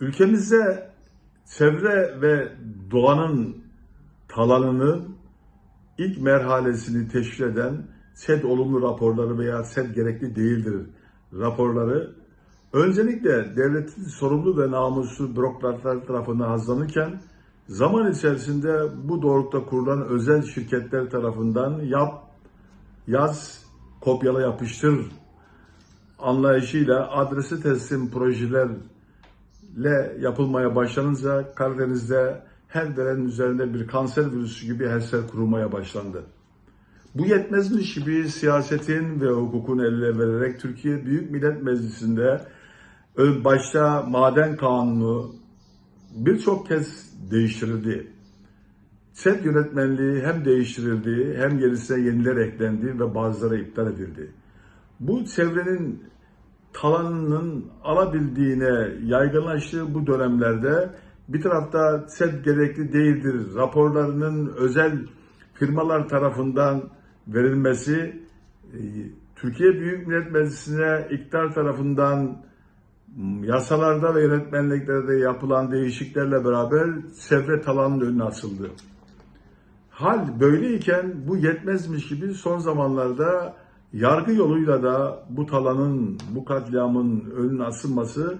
Ülkemizde çevre ve doğanın talanının ilk merhalesini teşkil eden SED olumlu raporları veya SED gerekli değildir raporları öncelikle devletin sorumlu ve namuslu bürokratlar tarafından hazırlanırken zaman içerisinde bu doğrultuda kurulan özel şirketler tarafından yap, yaz, kopyala yapıştır anlayışıyla adresi teslim projelerle yapılmaya başlanınca Karadeniz'de her derenin üzerinde bir kanser virüsü gibi HES'ler kurulmaya başlandı. Bu yetmezmiş gibi siyasetin ve hukukun eline vererek Türkiye Büyük Millet Meclisi'nde ön- başta maden kanunu birçok kez değiştirildi. SED yönetmenliği hem değiştirildi hem yenisine yeniler eklendi ve bazıları iptal edildi. Bu çevrenin talanının alabildiğine yaygınlaştığı bu dönemlerde bir tarafta SED gerekli değildir raporlarının özel firmalar tarafından verilmesi, e, Türkiye Büyük Millet Meclisi'ne iktidar tarafından yasalarda ve yönetmenliklerde yapılan değişikliklerle beraber çevre talanının önüne açıldı. Hal böyleyken bu yetmezmiş gibi son zamanlarda yargı yoluyla da bu talanın, bu katliamın önüne asılması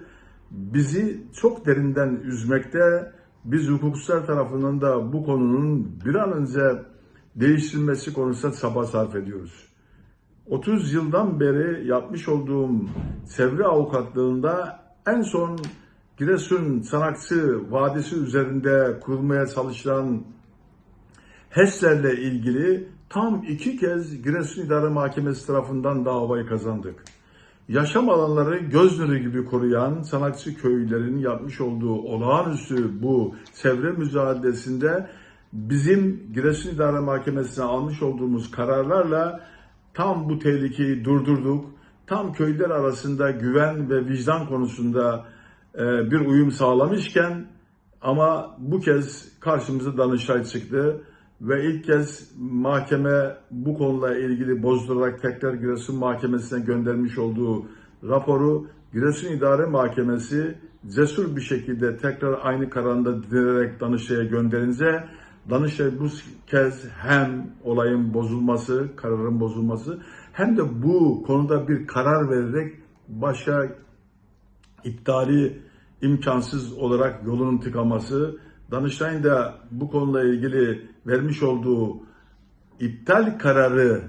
bizi çok derinden üzmekte. Biz hukukçular tarafından da bu konunun bir an önce değiştirilmesi konusunda çaba sarf ediyoruz. 30 yıldan beri yapmış olduğum çevre avukatlığında en son Giresun Sanakçı Vadisi üzerinde kurulmaya çalışılan HES'lerle ilgili tam iki kez Giresun İdare Mahkemesi tarafından davayı kazandık. Yaşam alanları göz nuru gibi koruyan sanatçı köylülerin yapmış olduğu olağanüstü bu çevre mücadelesinde bizim Giresun İdare Mahkemesi'ne almış olduğumuz kararlarla tam bu tehlikeyi durdurduk. Tam köylüler arasında güven ve vicdan konusunda e, bir uyum sağlamışken ama bu kez karşımıza Danıştay çıktı ve ilk kez mahkeme bu konuyla ilgili bozdurarak tekrar Giresun Mahkemesi'ne göndermiş olduğu raporu Giresun İdare Mahkemesi cesur bir şekilde tekrar aynı kararında dilenerek Danıştay'a gönderince Danıştay bu kez hem olayın bozulması, kararın bozulması hem de bu konuda bir karar vererek başka iptali imkansız olarak yolunun tıkaması, Danıştay'ın da bu konuyla ilgili vermiş olduğu iptal kararı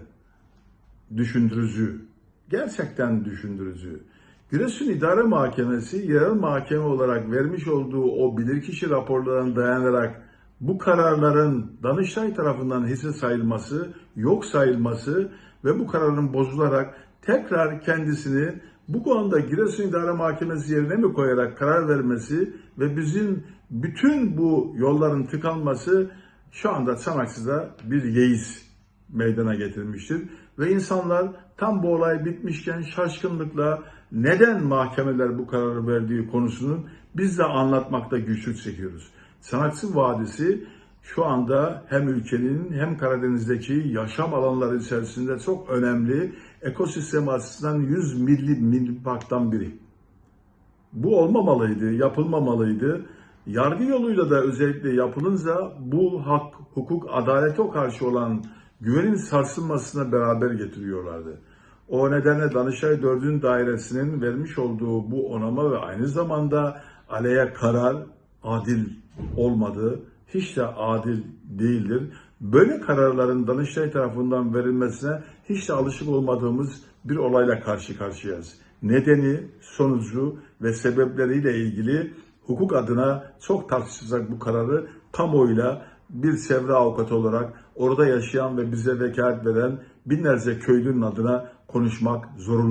düşündürücü, gerçekten düşündürücü. Giresun İdare Mahkemesi yerel mahkeme olarak vermiş olduğu o bilirkişi raporlarına dayanarak bu kararların Danıştay tarafından hisse sayılması, yok sayılması ve bu kararın bozularak tekrar kendisini bu konuda Giresun İdare Mahkemesi yerine mi koyarak karar vermesi ve bizim bütün bu yolların tıkanması şu anda Çanaksı'da bir yeis meydana getirmiştir. Ve insanlar tam bu olay bitmişken şaşkınlıkla neden mahkemeler bu kararı verdiği konusunun biz de anlatmakta güçlük çekiyoruz. Sanatçı Vadisi şu anda hem ülkenin hem Karadeniz'deki yaşam alanları içerisinde çok önemli ekosistem açısından 100 milli milli parktan biri. Bu olmamalıydı, yapılmamalıydı. Yargı yoluyla da özellikle yapılınca bu hak, hukuk, adalete karşı olan güvenin sarsılmasına beraber getiriyorlardı. O nedenle Danıştay 4. Dairesi'nin vermiş olduğu bu onama ve aynı zamanda aleye karar adil olmadığı hiç de adil değildir. Böyle kararların Danıştay tarafından verilmesine hiç de alışık olmadığımız bir olayla karşı karşıyayız. Nedeni, sonucu ve sebepleriyle ilgili hukuk adına çok tartışılacak bu kararı kamuoyuyla bir çevre avukatı olarak orada yaşayan ve bize vekalet veren binlerce köylünün adına konuşmak zorunda.